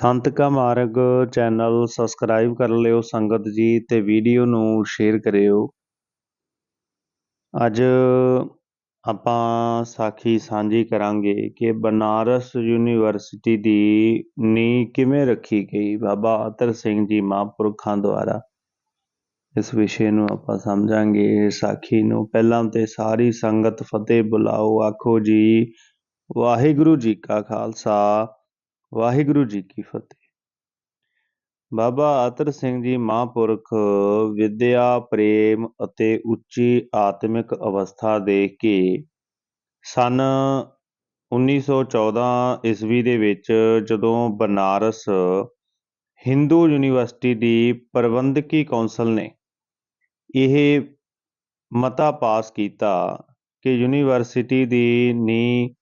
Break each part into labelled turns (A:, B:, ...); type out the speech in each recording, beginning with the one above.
A: ਸੰਤ ਕਾ ਮਾਰਗ channel subscribe ਕਰ ਲਿਓ, ਸੰਗਤ ਜੀ ਤੇ ਵੀਡੀਓ ਨੂੰ ਸ਼ੇਅਰ ਕਰਿਓ। ਅੱਜ ਆਪਾਂ ਸਾਖੀ ਸਾਂਝੀ ਕਰਾਂਗੇ ਕਿ ਬਨਾਰਸ ਯੂਨੀਵਰਸਿਟੀ ਦੀ ਨੀਂਹ ਕਿਵੇਂ ਰੱਖੀ ਗਈ ਬਾਬਾ ਅਤਰ ਸਿੰਘ ਜੀ ਮਹਾਂਪੁਰਖਾਂ ਦੁਆਰਾ। ਇਸ ਵਿਸ਼ੇ ਨੂੰ ਆਪਾਂ ਸਮਝਾਂਗੇ, ਸਾਖੀ ਨੂੰ ਪਹਿਲਾਂ ਤੇ ਸਾਰੀ ਸੰਗਤ ਫਤਿਹ ਬੁਲਾਓ, ਆਖੋ ਜੀ, ਵਾਹਿਗੁਰੂ ਜੀ ਕਾ ਖਾਲਸਾ। ਵਾਹਿਗੁਰੂ ਜੀ ਕੀ ਫਤਿਹ। ਬਾਬਾ ਅਤਰ ਸਿੰਘ ਜੀ ਮਹਾਂਪੁਰਖ, ਵਿਦਿਆ, ਪ੍ਰੇਮ ਅਤੇ ਉੱਚੀ ਆਤਮਿਕ ਅਵਸਥਾ ਦੇਖ ਕੇ ਸਨ 1914 ਈਸਵੀ ਦੇ ਵਿੱਚ ਜਦੋਂ ਬਨਾਰਸ ਹਿੰਦੂ ਯੂਨੀਵਰਸਿਟੀ ਦੀ ਪ੍ਰਬੰਧਕੀ ਕੌਂਸਲ ਨੇ ਇਹ ਮਤਾ ਪਾਸ ਕੀਤਾ ਕਿ ਯੂਨੀਵਰਸਿਟੀ ਦੀ ਨੀ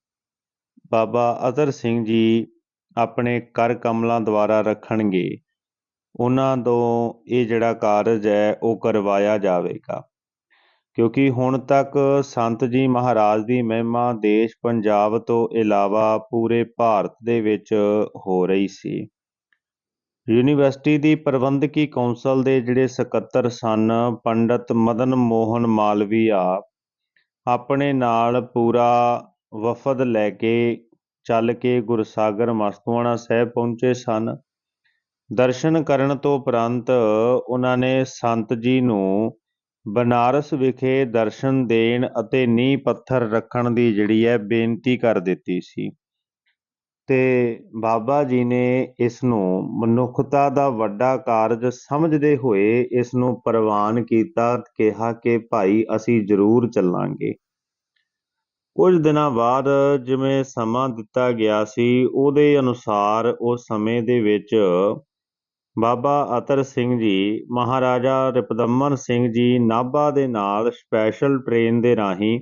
A: ਬਾਬਾ ਅਤਰ ਸਿੰਘ ਜੀ ਆਪਣੇ ਕਰ ਕਮਲਾਂ ਦੁਆਰਾ ਰੱਖਣਗੇ। ਉਹਨਾਂ ਤੋਂ ਇਹ ਜਿਹੜਾ ਕਾਰਜ ਹੈ, ਉਹ ਕਰਵਾਇਆ ਜਾਵੇਗਾ। ਕਿਉਂਕਿ ਹੁਣ ਤੱਕ ਸੰਤ ਜੀ ਮਹਾਰਾਜ ਦੀ ਮਹਿਮਾ ਦੇਸ਼ ਪੰਜਾਬ ਤੋਂ ਇਲਾਵਾ ਪੂਰੇ ਭਾਰਤ ਦੇ ਵਿੱਚ ਹੋ ਰਹੀ ਸੀ। ਯੂਨੀਵਰਸਿਟੀ ਦੀ ਪ੍ਰਬੰਧਕੀ ਕੌਂਸਲ ਦੇ ਜਿਹੜੇ ਸਕੱਤਰ ਸਨ, ਪੰਡਤ ਮਦਨ ਮੋਹਨ ਮਾਲਵੀਆ, ਆਪਣੇ ਨਾਲ ਪੂਰਾ ਵਫਦ ਲੈ ਕੇ ਚੱਲ ਕੇ ਗੁਰਸਾਗਰ ਮਸਤੂਆਣਾ ਸਾਹਿਬ ਪਹੁੰਚੇ ਸਨ। ਦਰਸ਼ਨ ਕਰਨ ਤੋਂ ਉਪਰੰਤ ਉਹਨਾਂ ਨੇ ਸੰਤ ਜੀ ਨੂੰ ਬਨਾਰਸ ਵਿਖੇ ਦਰਸ਼ਨ ਦੇਣ ਅਤੇ ਨੀਂਹ ਪੱਥਰ ਰੱਖਣ ਦੀ ਜਿਹੜੀ ਹੈ ਬੇਨਤੀ ਕਰ ਦਿੱਤੀ ਸੀ। ਤੇ ਬਾਬਾ ਜੀ ਨੇ ਇਸ ਨੂੰ ਮਨੁੱਖਤਾ ਦਾ ਵੱਡਾ ਕਾਰਜ ਸਮਝਦੇ ਹੋਏ ਇਸ ਨੂੰ ਪ੍ਰਵਾਨ ਕੀਤਾ, ਕਿਹਾ ਕਿ ਭਾਈ ਅਸੀਂ ਜ਼ਰੂਰ ਚੱਲਾਂਗੇ। ਕੁਝ ਦਿਨਾਂ ਬਾਅਦ ਜਿਵੇਂ ਸਮਾਂ ਦਿੱਤਾ ਗਿਆ ਸੀ, ਉਹਦੇ ਅਨੁਸਾਰ ਉਸ ਸਮੇਂ ਦੇ ਵਿੱਚ ਬਾਬਾ ਅਤਰ ਸਿੰਘ ਜੀ, ਮਹਾਰਾਜਾ ਰਿਪਦਮਨ ਸਿੰਘ ਜੀ, ਨਾਭਾ ਦੇ ਨਾਲ ਸਪੈਸ਼ਲ ਟ੍ਰੇਨ ਦੇ ਰਾਹੀਂ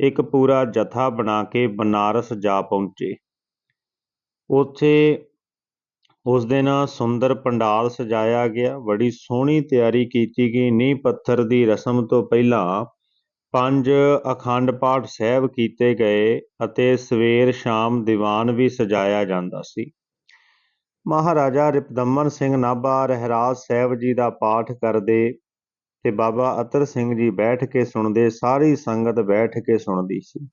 A: ਇੱਕ ਪੂਰਾ ਜਥਾ ਬਣਾ ਕੇ ਬਨਾਰਸ ਜਾ ਪਹੁੰਚੇ। ਉੱਥੇ ਉਸ ਦਿਨ ਸੁੰਦਰ ਪੰਡਾਲ ਸਜਾਇਆ ਗਿਆ, ਬੜੀ ਸੋਹਣੀ ਤਿਆਰੀ ਕੀਤੀ ਗਈ, ਨੀਂਹ ਪੱਥਰ ਦੀ ਰਸਮ ਤੋਂ ਪਹਿਲਾਂ ਪੰਜ ਅਖੰਡ ਪਾਠ ਸਾਹਿਬ ਕੀਤੇ ਗਏ ਅਤੇ ਸਵੇਰ ਸ਼ਾਮ ਦੀਵਾਨ ਵੀ ਸਜਾਇਆ ਜਾਂਦਾ ਸੀ। ਮਹਾਰਾਜਾ ਰਿਪਦਮਨ ਸਿੰਘ ਨਾਭਾ ਰਹਿਰਾਜ ਸਾਹਿਬ ਜੀ ਦਾ ਪਾਠ ਕਰਦੇ ਤੇ ਬਾਬਾ ਅਤਰ ਸਿੰਘ ਜੀ ਬੈਠ ਕੇ ਸੁਣਦੇ, ਸਾਰੀ ਸੰਗਤ ਬੈਠ ਕੇ ਸੁਣਦੀ ਸੀ।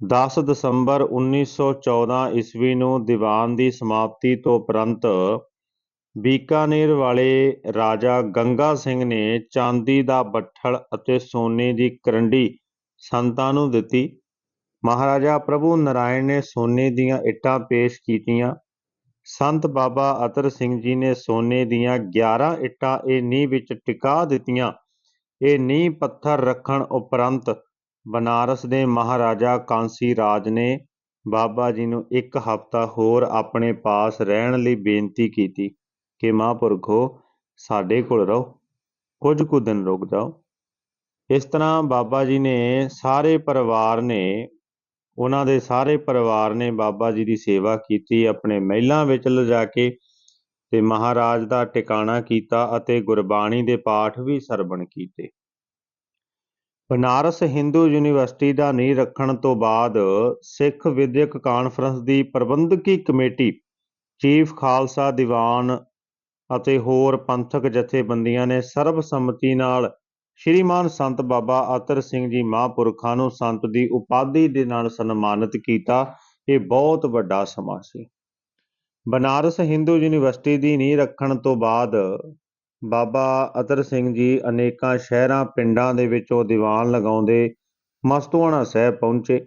A: 10 ਦਸੰਬਰ 1914 ਈਸਵੀ ਨੂੰ ਦੀਵਾਨ ਦੀ ਸਮਾਪਤੀ ਤੋਂ ਉਪਰੰਤ ਬੀਕਾਨੇਰ ਵਾਲੇ ਰਾਜਾ ਗੰਗਾ ਸਿੰਘ ਨੇ ਚਾਂਦੀ ਦਾ ਬੱਠਲ ਅਤੇ ਸੋਨੇ ਦੀ ਕਰੰਡੀ ਸੰਤਾਂ ਨੂੰ ਦਿੱਤੀ। ਮਹਾਰਾਜਾ ਪ੍ਰਭੂ ਨਾਰਾਇਣ ਨੇ ਸੋਨੇ ਦੀਆਂ ਇੱਟਾਂ ਪੇਸ਼ ਕੀਤੀਆਂ। ਸੰਤ ਬਾਬਾ ਅਤਰ ਸਿੰਘ ਜੀ ਨੇ ਸੋਨੇ ਦੀਆਂ 11 ਇੱਟਾਂ ਇਹ ਨੀਂਹ ਵਿੱਚ ਟਿਕਾ ਦਿੱਤੀਆਂ। ਇਹ ਨੀਂਹ ਪੱਥਰ ਰੱਖਣ ਉਪਰੰਤ ਬਨਾਰਸ ਦੇ ਮਹਾਰਾਜਾ ਕਾਂਸੀ ਰਾਜ ਨੇ ਬਾਬਾ ਜੀ ਨੂੰ ਇੱਕ ਹਫ਼ਤਾ ਹੋਰ ਆਪਣੇ ਪਾਸ ਰਹਿਣ ਲਈ ਬੇਨਤੀ ਕੀਤੀ। ਕਿ ਮਹਾਂਪੁਰਖੋ ਸਾਡੇ ਕੋਲ ਰਹੋ, ਕੁਝ ਕੁ ਦਿਨ ਰੁਕ ਜਾਓ। ਇਸ ਤਰ੍ਹਾਂ ਬਾਬਾ ਜੀ ਨੇ ਸਾਰੇ ਪਰਿਵਾਰ ਨੇ, ਉਹਨਾਂ ਦੇ ਸਾਰੇ ਪਰਿਵਾਰ ਨੇ ਬਾਬਾ ਜੀ ਦੀ ਸੇਵਾ ਕੀਤੀ, ਆਪਣੇ ਮਹਿਲਾਂ ਵਿੱਚ ਲਿਜਾ ਕੇ ਤੇ ਮਹਾਰਾਜ ਦਾ ਟਿਕਾਣਾ ਕੀਤਾ ਅਤੇ ਗੁਰਬਾਣੀ ਦੇ ਪਾਠ ਵੀ ਸਰਵਣ ਕੀਤੇ। ਬਨਾਰਸ ਹਿੰਦੂ ਯੂਨੀਵਰਸਿਟੀ ਦਾ ਨੀਂਹ ਰੱਖਣ ਤੋਂ ਬਾਅਦ ਸਿੱਖ ਵਿਦਿਅਕ ਕਾਨਫਰੰਸ ਦੀ ਪ੍ਰਬੰਧਕੀ ਕਮੇਟੀ, ਚੀਫ ਖਾਲਸਾ ਦੀਵਾਨ ਅਤੇ ਹੋਰ ਪੰਥਕ ਜਥੇਬੰਦੀਆਂ ਨੇ ਸਰਬਸੰਮਤੀ ਨਾਲ ਸ਼੍ਰੀਮਾਨ ਸੰਤ ਬਾਬਾ ਅਤਰ ਸਿੰਘ ਜੀ ਮਹਾਂਪੁਰਖਾਂ ਨੂੰ ਸੰਤ ਦੀ ਉਪਾਧੀ ਦੇ ਨਾਲ ਸਨਮਾਨਿਤ ਕੀਤਾ। ਇਹ ਬਹੁਤ ਵੱਡਾ ਸਮਾਂ ਸੀ। ਬਨਾਰਸ ਹਿੰਦੂ ਯੂਨੀਵਰਸਿਟੀ ਦੀ ਨੀਂਹ ਰੱਖਣ ਤੋਂ ਬਾਅਦ ਬਾਬਾ ਅਤਰ ਸਿੰਘ ਜੀ ਅਨੇਕਾਂ ਸ਼ਹਿਰਾਂ, ਪਿੰਡਾਂ ਦੇ ਵਿੱਚ ਉਹ ਦੀਵਾਨ ਲਗਾਉਂਦੇ ਮਸਤੂਆਣਾ ਸਾਹਿਬ ਪਹੁੰਚੇ।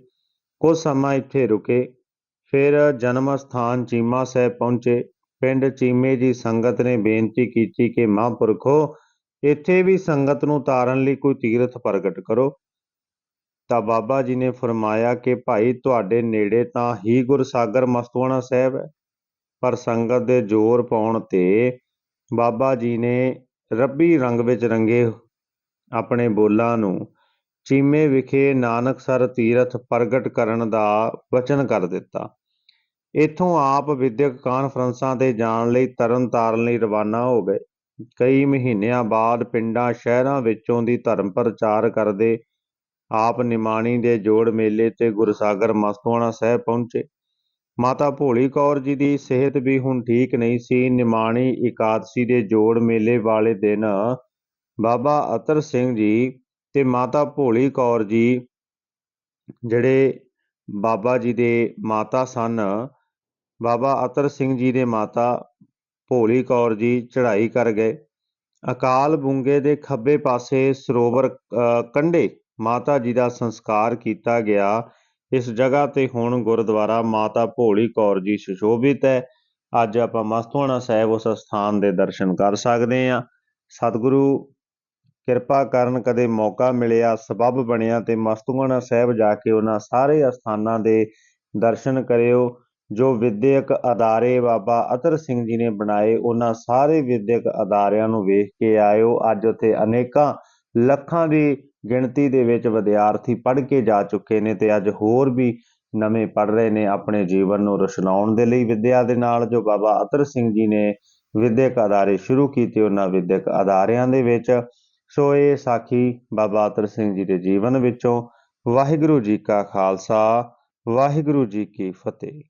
A: ਕੁਝ ਸਮਾਂ ਇੱਥੇ ਰੁਕੇ। ਫਿਰ ਜਨਮ ਸਥਾਨ ਚੀਮਾ ਸਾਹਿਬ ਪਹੁੰਚੇ। ਪਿੰਡ ਚੀਮੇ ਦੀ ਸੰਗਤ ਨੇ ਬੇਨਤੀ ਕੀਤੀ ਕਿ ਮਹਾਂਪੁਰਖੋ, ਇੱਥੇ ਵੀ ਸੰਗਤ ਨੂੰ ਤਾਰਨ ਲਈ ਕੋਈ ਤੀਰਥ ਪ੍ਰਗਟ ਕਰੋ। ਤਾਂ ਬਾਬਾ ਜੀ ਨੇ ਫਰਮਾਇਆ ਕਿ ਭਾਈ ਤੁਹਾਡੇ ਨੇੜੇ ਤਾਂ ਹੀ ਗੁਰਸਾਗਰ ਮਸਤਵਾਣਾ ਸਾਹਿਬ ਹੈ, ਪਰ ਸੰਗਤ ਦੇ ਜ਼ੋਰ ਪਾਉਣ ਤੇ ਬਾਬਾ ਜੀ ਨੇ ਰੱਬੀ ਰੰਗ ਵਿੱਚ ਰੰਗੇ ਆਪਣੇ ਬੋਲਾਂ ਨੂੰ ਚੀਮੇ ਵਿਖੇ ਨਾਨਕਸਰ ਤੀਰਥ ਪ੍ਰਗਟ ਕਰਨ ਦਾ ਵਚਨ ਕਰ ਦਿੱਤਾ। ਇਥੋਂ ਆਪ ਵਿਦਿਅਕ ਕਾਨਫਰੰਸਾਂ ਤੇ ਜਾਣ ਲਈ ਤਰਨ ਤਾਰਨ ਲਈ ਰਵਾਨਾ ਹੋ ਗਏ। ਕਈ ਮਹੀਨਿਆਂ ਬਾਅਦ ਪਿੰਡਾਂ ਸ਼ਹਿਰਾਂ ਵਿੱਚੋਂ ਦੀ ਧਰਮ ਪ੍ਰਚਾਰ ਕਰਦੇ ਆਪ ਨਿਮਾਣੀ ਦੇ ਜੋੜ ਮੇਲੇ ਤੇ ਗੁਰਸਾਗਰ ਮਸਤੂਆਣਾ ਸਾਹਿਬ ਪਹੁੰਚੇ। ਮਾਤਾ ਭੋਲੀ ਕੌਰ ਜੀ ਦੀ ਸਿਹਤ ਵੀ ਹੁਣ ਠੀਕ ਨਹੀਂ ਸੀ। ਨਿਮਾਣੀ ਇਕਾਦਸ਼ੀ ਦੇ ਜੋੜ ਮੇਲੇ ਵਾਲੇ ਦਿਨ ਬਾਬਾ ਅਤਰ ਸਿੰਘ ਜੀ ਤੇ ਮਾਤਾ ਭੋਲੀ ਕੌਰ ਜੀ, ਜਿਹੜੇ ਬਾਬਾ ਜੀ ਦੇ ਮਾਤਾ ਸਨ ਬਾਬਾ ਅਤਰ ਸਿੰਘ ਜੀ ਦੇ ਮਾਤਾ ਭੋਲੀ ਕੌਰ ਜੀ ਚੜ੍ਹਾਈ ਕਰ ਗਏ। ਅਕਾਲ ਬੁੰਗੇ ਦੇ ਖੱਬੇ ਪਾਸੇ ਸਰੋਵਰ ਕੰਢੇ ਮਾਤਾ ਜੀ ਦਾ ਸੰਸਕਾਰ ਕੀਤਾ ਗਿਆ। ਇਸ ਜਗ੍ਹਾ ਤੇ ਹੁਣ ਗੁਰਦੁਆਰਾ ਮਾਤਾ ਭੋਲੀ ਕੌਰ ਜੀ ਸੁਸ਼ੋਭਿਤ ਹੈ। ਅੱਜ ਆਪਾਂ ਮਸਤੂਆਣਾ ਸਾਹਿਬ ਉਸ ਸਥਾਨ ਦੇ ਦਰਸ਼ਨ ਕਰ ਸਕਦੇ ਹਾਂ। ਸਤਿਗੁਰੂ, ਕਿਰਪਾ ਕਰਨ ਕਦੇ ਮੌਕਾ ਮਿਲਿਆ, ਸਬਬ ਬਣਿਆ ਤੇ ਮਸਤੂਆਣਾ ਸਾਹਿਬ ਜਾ ਕੇ ਉਹਨਾਂ ਸਾਰੇ ਅਸਥਾਨਾਂ ਦੇ ਦਰਸ਼ਨ ਕਰਿਓ। ਜੋ ਵਿਦਿਅਕ ਅਦਾਰੇ ਬਾਬਾ ਅਤਰ ਸਿੰਘ ਜੀ ਨੇ ਬਣਾਏ, ਉਹਨਾਂ ਸਾਰੇ ਵਿਦਿਅਕ ਅਦਾਰਿਆਂ ਨੂੰ ਵੇਖ ਕੇ ਆਇਓ। ਅੱਜ ਉੱਥੇ ਅਨੇਕਾਂ ਲੱਖਾਂ ਦੀ ਗਿਣਤੀ ਦੇ ਵਿੱਚ ਵਿਦਿਆਰਥੀ ਪੜ੍ਹ ਕੇ ਜਾ ਚੁੱਕੇ ਨੇ ਤੇ ਅੱਜ ਹੋਰ ਵੀ ਨਵੇਂ ਪੜ੍ਹ ਰਹੇ ਨੇ ਆਪਣੇ ਜੀਵਨ ਨੂੰ ਰੋਸ਼ਨਾਉਣ ਦੇ ਲਈ ਵਿਦਿਆ ਦੇ ਨਾਲ। ਜੋ ਬਾਬਾ ਅਤਰ ਸਿੰਘ ਜੀ ਨੇ ਵਿਦਿਅਕ ਅਦਾਰੇ ਸ਼ੁਰੂ ਕੀਤੇ, ਉਹਨਾਂ ਵਿਦਿਅਕ ਅਦਾਰਿਆਂ ਦੇ ਵਿੱਚ। ਸੋ ਇਹ ਸਾਖੀ ਬਾਬਾ ਅਤਰ ਸਿੰਘ ਜੀ ਦੇ ਜੀਵਨ ਵਿੱਚੋਂ ਵਾਹਿਗੁਰੂ ਜੀ ਕਾ ਖਾਲਸਾ, ਵਾਹਿਗੁਰੂ ਜੀ ਕੀ ਫਤਿਹ।